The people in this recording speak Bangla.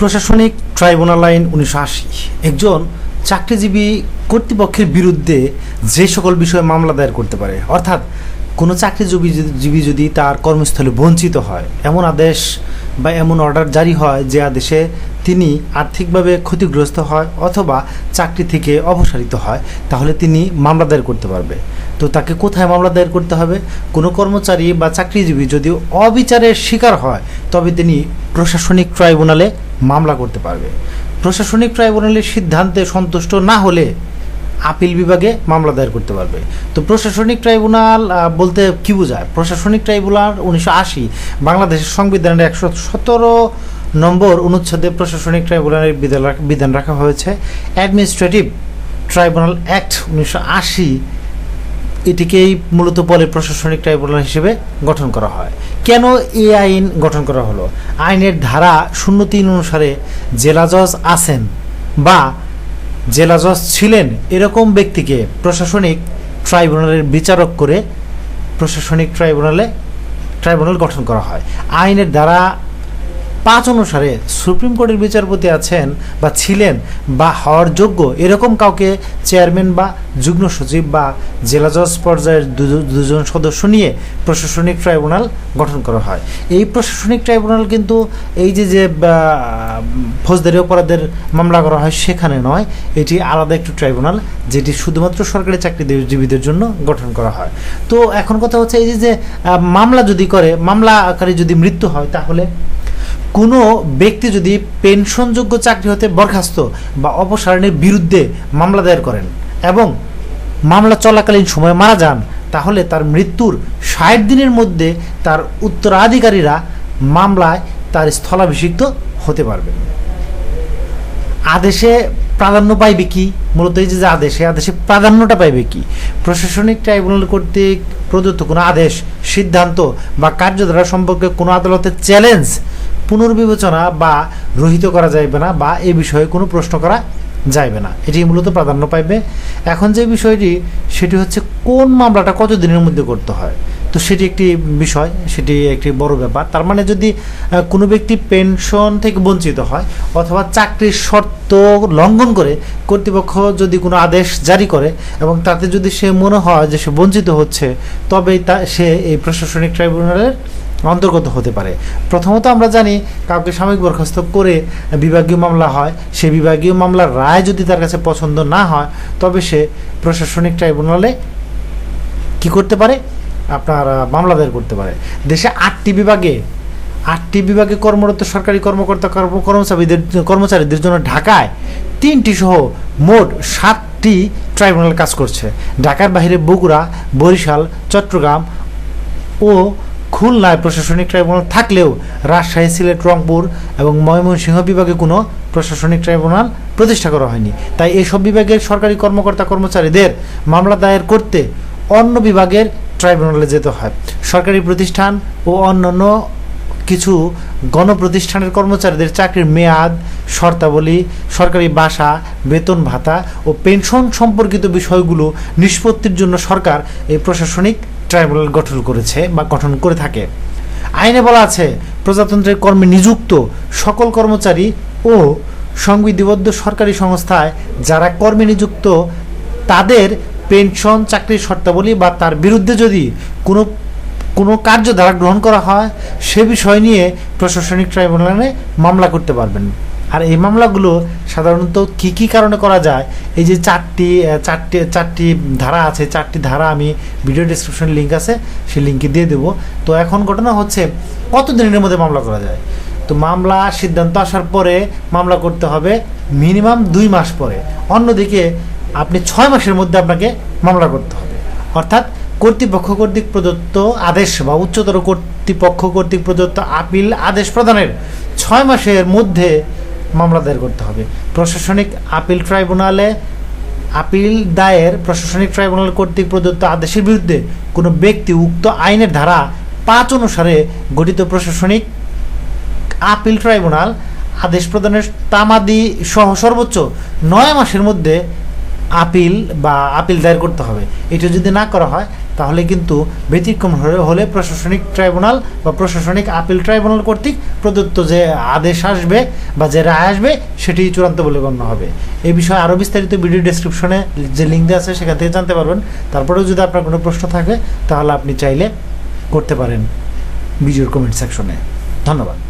প্রশাসনিক ট্রাইব্যুনাল আইন উনিশশো আশি। একজন চাকরিজীবী কর্তৃপক্ষের বিরুদ্ধে যে সকল বিষয়ে মামলা দায়ের করতে পারে, অর্থাৎ কোনো চাকরিজীবী জীবী যদি তার কর্মস্থলে বঞ্চিত হয়, এমন আদেশ বা এমন অর্ডার জারি হয় যে আদেশে তিনি আর্থিকভাবে ক্ষতিগ্রস্ত হয় অথবা চাকরি থেকে অপসারিত হয়, তাহলে তিনি মামলা দায়ের করতে পারবে। তো তাকে কোথায় মামলা দায়ের করতে হবে? কোনো কর্মচারী বা চাকরিজীবী যদি অবিচারের শিকার হয়, তবে তিনি প্রশাসনিক ট্রাইব্যুনালে মামলা করতে পারবে। প্রশাসনিক ট্রাইব্যুনালের সিদ্ধান্তে সন্তুষ্ট না হলে আপিল বিভাগে মামলা দায়ের করতে পারবে। তো প্রশাসনিক ট্রাইব্যুনাল বলতে কি বোঝায়? প্রশাসনিক ট্রাইব্যুনাল উনিশশো আশি, বাংলাদেশের সংবিধানের একশো সতেরো নম্বর অনুচ্ছেদে প্রশাসনিক ট্রাইব্যুনালের বিধান রাখা- হয়েছে। অ্যাডমিনিস্ট্রেটিভ ট্রাইব্যুনাল অ্যাক্ট উনিশশো আশি এটিকেই মূলত বলে প্রশাসনিক ট্রাইব্যুনাল হিসেবে গঠন করা হয়। কেন এই আইন গঠন করা হলো? আইনের ধারা শূন্য তিন অনুসারে জেলা জজ আছেন বা জেলা জজ ছিলেন এরকম ব্যক্তিকে প্রশাসনিক ট্রাইব্যুনালের বিচারক করে প্রশাসনিক ট্রাইব্যুনালে ট্রাইব্যুনাল গঠন করা হয়। আইনের দ্বারা পাঁচ অনুসারে সুপ্রিম কোর্টের বিচারপতি আছেন বা ছিলেন বা হওয়ার যোগ্য এরকম কাউকে চেয়ারম্যান বা যুগ্ম সচিব বা জেলা জজ পর্যায়ের দুজন সদস্য নিয়ে প্রশাসনিক ট্রাইব্যুনাল গঠন করা হয়। এই প্রশাসনিক ট্রাইব্যুনাল কিন্তু এই যে যে ফৌজদারি অপরাধের মামলা করা হয় সেখানে নয়। এটি আলাদা একটি ট্রাইব্যুনাল যেটি শুধুমাত্র সরকারি চাকরিজীবীদের জন্য গঠন করা হয়। তো এখন কথা হচ্ছে এই যে যে মামলা যদি করে, মামলাকারী যদি মৃত্যু হয় তাহলে কোনো ব্যক্তি যদি পেনশনযোগ্য চাকরি হতে বরখাস্ত বা অপসারণের বিরুদ্ধে মামলা দায়ের করেন এবং মামলা চলাকালীন সময়ে মারা যান, তাহলে তার মৃত্যুর ষাট দিনের মধ্যে তার উত্তরাধিকারীরা মামলায় তার স্থলাভিষিক্ত হতে পারবে আদেশে প্রাধান্য পাইবে কি? মূলত এই যে আদেশে আদেশে প্রাধান্যটা পাইবে কি? প্রশাসনিক ট্রাইব্যুনাল কর্তৃক প্রদত্ত কোনো আদেশ, সিদ্ধান্ত বা কার্যধারা সম্পর্কে কোনো আদালতের চ্যালেঞ্জ পুনর্বিবেচনা বা রহিত করা যাইবে না বা এ বিষয়ে কোনো প্রশ্ন করা যাইবে না। এটি মূলত প্রাধান্য পাইবে। এখন যে বিষয়টি, সেটি হচ্ছে কোন মামলাটা কত দিনের মধ্যে করতে হয়? তো সেটি একটি বিষয়, সেটি একটি বড় ব্যাপার। তার মানে যদি কোনো ব্যক্তি পেনশন থেকে বঞ্চিত হয় অথবা চাকরির শর্ত লঙ্ঘন করে, কর্তৃপক্ষ যদি কোনো আদেশ জারি করে এবং তাতে যদি সে মনে হয় যে সে বঞ্চিত হচ্ছে, তবেই তা, সে এই প্রশাসনিক ট্রাইব্যুনালের অন্তর্গত হতে পারে। প্রথমত আমরা জানি কাউকে সাময়িক বরখাস্ত করে বিভাগীয় মামলা হয়। সেই বিভাগীয় মামলার রায় যদি তার কাছে পছন্দ না হয়, তবে সে প্রশাসনিক ট্রাইব্যুনালে কি করতে পারে? আপনার মামলা দায়ের করতে পারে। দেশে আটটি বিভাগে আটটি বিভাগে কর্মরত সরকারি কর্মকর্তা কর্ম- কর্মচারীদের কর্মচারীদের জন্য ঢাকায় তিনটি সহ মোট সাতটি ট্রাইব্যুনাল কাজ করছে। ঢাকার বাইরে বগুড়া, বরিশাল, চট্টগ্রাম ও খুলনায় প্রশাসনিক ট্রাইব্যুনাল থাকলেও রাজশাহী, সিলেট, রংপুর এবং ময়মনসিংহ বিভাগে কোনো প্রশাসনিক ট্রাইব্যুনাল প্রতিষ্ঠা করা হয়নি। তাই এইসব বিভাগের সরকারি কর্মকর্তা কর্মচারীদের মামলা দায়ের করতে অন্য বিভাগের ট্রাইব্যুনালে যেতে হয়। সরকারি প্রতিষ্ঠান ও অন্যান্য কিছু গণপ্রতিষ্ঠানের কর্মচারীদের চাকরির মেয়াদ, শর্তাবলী, সরকারি বাসা, বেতন ভাতা ও পেনশন সম্পর্কিত বিষয়গুলো নিষ্পত্তির জন্য সরকার এই প্রশাসনিক ট্রাইব্যুনাল গঠন করেছে বা গঠন করে থাকে। আইনে বলা আছে, প্রজাতন্ত্রের কর্মে নিযুক্ত সকল কর্মচারী ও সংবিধিবদ্ধ সরকারি সংস্থায় যারা কর্মে নিযুক্ত, তাদের পেনশন, চাকরির শর্তাবলী বা তার বিরুদ্ধে যদি কোনো কোনো কার্যধারা গ্রহণ করা হয়, সে বিষয় নিয়ে প্রশাসনিক ট্রাইব্যুনালে মামলা করতে পারবেন। আর এই মামলাগুলো সাধারণত কি কি কারণে করা যায়? এই যে চারটি চারটি চারটি ধারা আছে, চারটি ধারা আমি ভিডিও ডিসক্রিপশন লিঙ্ক আছে, সেই লিঙ্কে দিয়ে দেবো। তো এখন ঘটনা হচ্ছে কত দিনের মধ্যে মামলা করা যায়? তো মামলা, সিদ্ধান্ত আসার পরে মামলা করতে হবে মিনিমাম দুই মাস পরে। অন্যদিকে আপনি ছয় মাসের মধ্যে আপনাকে মামলা করতে হবে। অর্থাৎ কর্তৃপক্ষ কর্তৃক প্রদত্ত আদেশ বা উচ্চতর কর্তৃপক্ষ কর্তৃক প্রদত্ত আপিল আদেশ প্রদানের ছয় মাসের মধ্যে মামলা দায়ের করতে হবে। প্রশাসনিক আপিল ট্রাইব্যুনালে, আপিল দায়ের প্রশাসনিক ট্রাইব্যুনাল কর্তৃক প্রদত্ত আদেশের বিরুদ্ধে কোনো ব্যক্তি উক্ত আইনের ধারা পাঁচ অনুসারে গঠিত প্রশাসনিক আপিল ট্রাইব্যুনাল আদেশ প্রদানের তামাদি সহ সর্বোচ্চ নয় মাসের মধ্যে আপিল বা আপিল দায়ের করতে হবে। এটা যদি না করা হয়, তাহলে কিন্তু ব্যতিক্রম হলে- প্রশাসনিক ট্রাইব্যুনাল বা প্রশাসনিক আপিল ট্রাইব্যুনাল কর্তৃক প্রদত্ত যে আদেশ আসবে বা যে রায় আসবে, সেটি চূড়ান্ত বলে গণ্য হবে। এই বিষয়ে আরও বিস্তারিত ভিডিও ডিসক্রিপশনে যে লিঙ্ক দেওয়া আছে, সেখান থেকে জানতে পারবেন। তারপরেও যদি আপনার কোনো প্রশ্ন থাকে, তাহলে আপনি চাইলে করতে পারেন ভিডিওর কমেন্ট সেকশনে ধন্যবাদ।